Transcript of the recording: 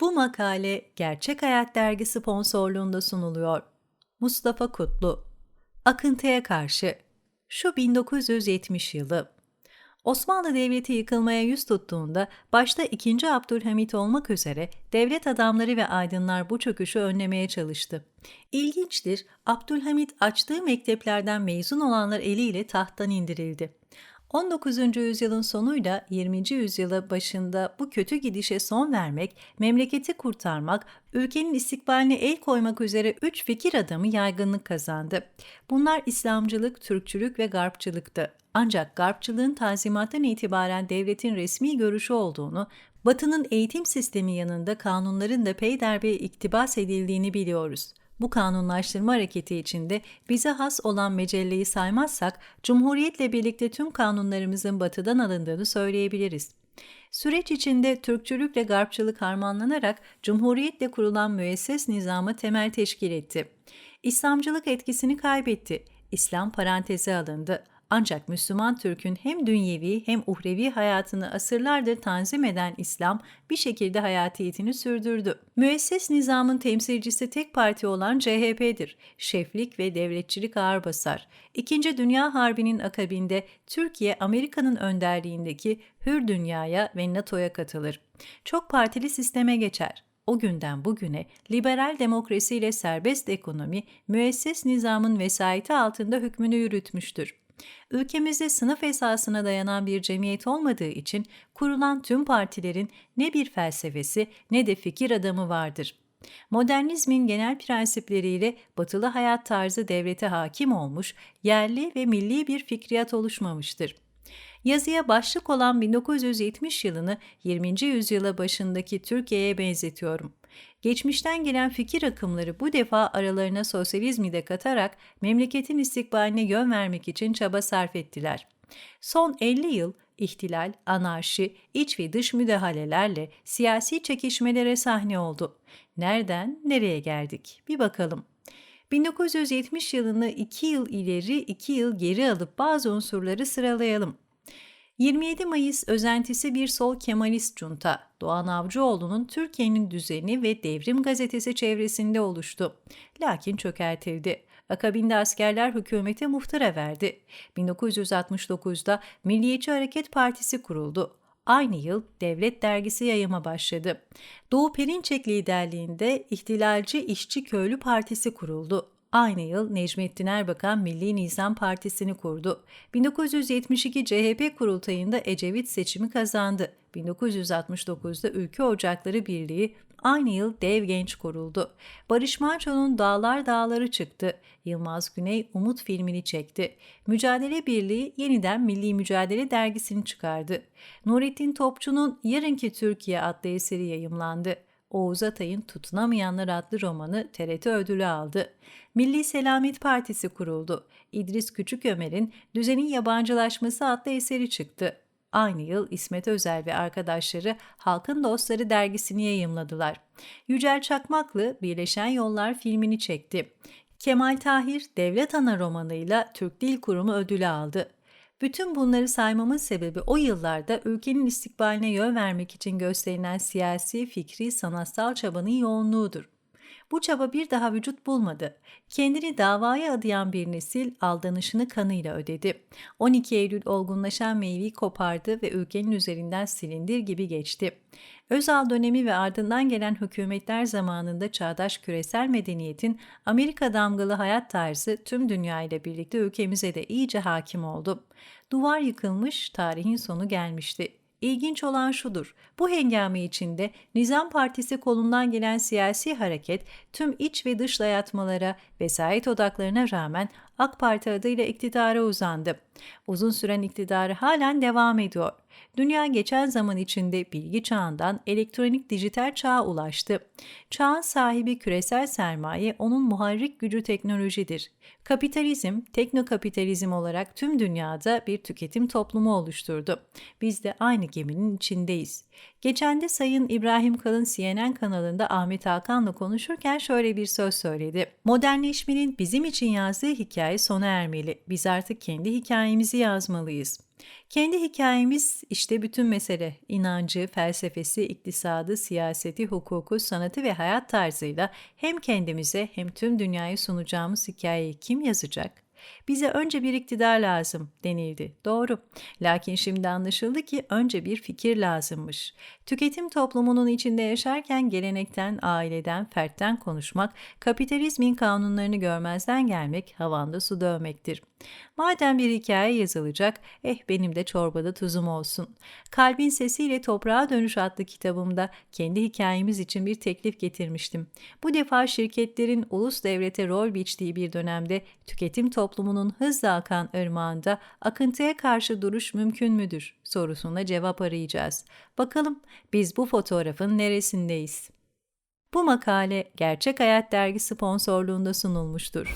Bu makale Gerçek Hayat Dergi sponsorluğunda sunuluyor. Mustafa Kutlu Akıntıya karşı Şu 1970 yılı Osmanlı Devleti yıkılmaya yüz tuttuğunda başta 2. Abdülhamit olmak üzere devlet adamları ve aydınlar bu çöküşü önlemeye çalıştı. İlginçtir, Abdülhamit açtığı mekteplerden mezun olanlar eliyle tahttan indirildi. 19. yüzyılın sonuyla 20. yüzyıla başında bu kötü gidişe son vermek, memleketi kurtarmak, ülkenin istikbaline el koymak üzere üç fikir adamı yaygınlık kazandı. Bunlar İslamcılık, Türkçülük ve Garpçılıktı. Ancak Garpçılığın tanzimattan itibaren devletin resmi görüşü olduğunu, Batı'nın eğitim sistemi yanında kanunların da peyderpey iktibas edildiğini biliyoruz. Bu kanunlaştırma hareketi içinde bize has olan mecelleyi saymazsak, Cumhuriyetle birlikte tüm kanunlarımızın batıdan alındığını söyleyebiliriz. Süreç içinde Türkçülükle Garpçılık harmanlanarak Cumhuriyetle kurulan müesses nizamı temel teşkil etti. İslamcılık etkisini kaybetti. İslam paranteze alındı. Ancak Müslüman Türk'ün hem dünyevi hem uhrevi hayatını asırlardır tanzim eden İslam bir şekilde hayatiyetini sürdürdü. Müesses nizamın temsilcisi tek parti olan CHP'dir. Şeflik ve devletçilik ağır basar. İkinci Dünya Harbi'nin akabinde Türkiye Amerika'nın önderliğindeki hür dünyaya ve NATO'ya katılır. Çok partili sisteme geçer. O günden bugüne liberal demokrasiyle serbest ekonomi müesses nizamın vesayeti altında hükmünü yürütmüştür. Ülkemizde sınıf esasına dayanan bir cemiyet olmadığı için kurulan tüm partilerin ne bir felsefesi ne de fikir adamı vardır. Modernizmin genel prensipleriyle batılı hayat tarzı devlete hakim olmuş, yerli ve milli bir fikriyat oluşmamıştır. Yazıya başlık olan 1970 yılını 20. yüzyıla başındaki Türkiye'ye benzetiyorum. Geçmişten gelen fikir akımları bu defa aralarına sosyalizmi de katarak memleketin istikbaline yön vermek için çaba sarf ettiler. Son 50 yıl ihtilal, anarşi, iç ve dış müdahalelerle siyasi çekişmelere sahne oldu. Nereden nereye geldik? Bir bakalım. 1970 yılını 2 yıl ileri, 2 yıl geri alıp bazı unsurları sıralayalım. 27 Mayıs özentisi bir sol Kemalist junta, Doğan Avcıoğlu'nun Türkiye'nin Düzeni ve Devrim gazetesi çevresinde oluştu. Lakin çökertildi. Akabinde askerler hükümete muhtıra verdi. 1969'da Milliyetçi Hareket Partisi kuruldu. Aynı yıl Devlet Dergisi yayıma başladı. Doğu Perinçek liderliğinde İhtilalci İşçi Köylü Partisi kuruldu. Aynı yıl Necmettin Erbakan Milli Nizam Partisi'ni kurdu. 1972 CHP kurultayında Ecevit seçimi kazandı. 1969'da Ülke Ocakları Birliği aynı yıl Dev Genç kuruldu. Barış Manço'nun Dağlar Dağları çıktı. Yılmaz Güney Umut filmini çekti. Mücadele Birliği yeniden Milli Mücadele dergisini çıkardı. Nurettin Topçu'nun Yarınki Türkiye adlı eseri yayımlandı. Oğuz Atay'ın Tutunamayanlar adlı romanı TRT ödülü aldı. Milli Selamet Partisi kuruldu. İdris Küçükömer'in Düzenin Yabancılaşması adlı eseri çıktı. Aynı yıl İsmet Özel ve arkadaşları Halkın Dostları dergisini yayımladılar. Yücel Çakmaklı Birleşen Yollar filmini çekti. Kemal Tahir Devlet Ana romanıyla Türk Dil Kurumu ödülü aldı. Bütün bunları saymamın sebebi o yıllarda ülkenin istikbaline yön vermek için gösterilen siyasi, fikri, sanatsal çabanın yoğunluğudur. Bu çaba bir daha vücut bulmadı. Kendini davaya adayan bir nesil aldanışını kanıyla ödedi. 12 Eylül olgunlaşan meyveyi kopardı ve ülkenin üzerinden silindir gibi geçti. Özal dönemi ve ardından gelen hükümetler zamanında çağdaş küresel medeniyetin Amerika damgalı hayat tarzı tüm dünya ile birlikte ülkemize de iyice hakim oldu. Duvar yıkılmış, tarihin sonu gelmişti. İlginç olan şudur. Bu hengame içinde Nizam Partisi kolundan gelen siyasi hareket tüm iç ve dış dayatmalara, vesayet odaklarına rağmen AK Parti adıyla iktidara uzandı. Uzun süren iktidarı halen devam ediyor. Dünya geçen zaman içinde bilgi çağından elektronik dijital çağa ulaştı. Çağın sahibi küresel sermaye onun muharrik gücü teknolojidir. Kapitalizm, teknokapitalizm olarak tüm dünyada bir tüketim toplumu oluşturdu. Biz de aynı geminin içindeyiz. Geçen de Sayın İbrahim Kalın CNN kanalında Ahmet Hakan'la konuşurken şöyle bir söz söyledi. Modernleşmenin bizim için yazdığı hikaye sona ermeli. Biz artık kendi hikayemizi yazmalıyız. Kendi hikayemiz işte bütün mesele. İnancı, felsefesi, iktisadı, siyaseti, hukuku, sanatı ve hayat tarzıyla hem kendimize hem tüm dünyaya sunacağımız hikayeyi kim yazacak? Bize önce bir iktidar lazım denildi. Doğru. Lakin şimdi anlaşıldı ki önce bir fikir lazımmış. Tüketim toplumunun içinde yaşarken gelenekten, aileden, fertten konuşmak, kapitalizmin kanunlarını görmezden gelmek, havanda su dövmektir. Madem bir hikaye yazılacak, eh benim de çorbada tuzum olsun. Kalbin Sesiyle Toprağa Dönüş adlı kitabımda kendi hikayemiz için bir teklif getirmiştim. Bu defa şirketlerin ulus devlete rol biçtiği bir dönemde tüketim toplumunun hızla akan ırmağında akıntıya karşı duruş mümkün müdür sorusuna cevap arayacağız. Bakalım biz bu fotoğrafın neresindeyiz? Bu makale Gerçek Hayat Dergi sponsorluğunda sunulmuştur.